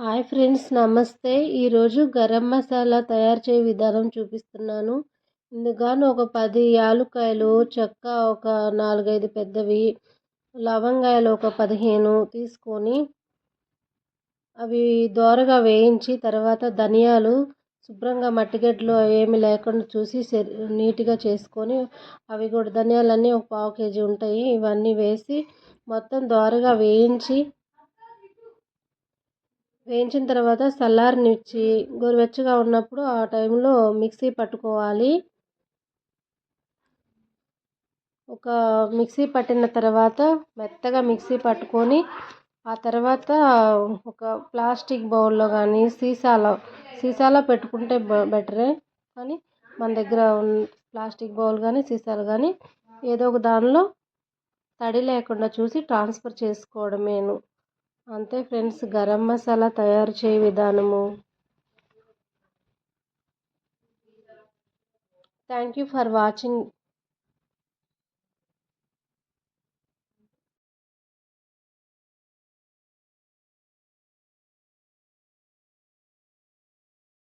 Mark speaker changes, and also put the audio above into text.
Speaker 1: Hi friends నమస్తే. ఈరోజు గరం మసాలా తయారు చేయ విధానం చూపిస్తున్నాను. ఇందుగాను ఒక పది యాలుక్కాయలు చెక్క ఒక నాలుగైదు పెద్దవి లవంగాయలు ఒక పదిహేను తీసుకొని అవి దోరగా వేయించి తర్వాత ధనియాలు శుభ్రంగా మట్టిగడ్డలు ఏమి లేకుండా చూసి నీట్గా చేసుకొని అవి కూడా ధనియాలన్నీ ఒక పావు కేజీ ఉంటాయి. ఇవన్నీ వేసి మొత్తం దోరగా వేయించి వేయించిన తర్వాత చల్లారనిచ్చి గోరువెచ్చగా ఉన్నప్పుడు ఆ టైంలో మిక్సీ పట్టుకోవాలి. ఒక మిక్సీ పట్టిన తర్వాత మెత్తగా మిక్సీ పట్టుకొని ఆ తర్వాత ఒక ప్లాస్టిక్ బౌల్లో కానీ సీసాలో సీసాలో పెట్టుకుంటే బెటరే. కానీ మన దగ్గర ప్లాస్టిక్ బౌల్ కానీ సీసాలు కానీ ఏదో ఒక దానిలో తడి లేకుండా చూసి ట్రాన్స్ఫర్ చేసుకోవడమేను. అంతే ఫ్రెండ్స్ గరం మసాలా తయారు చేయ విధానము. Thank you for watching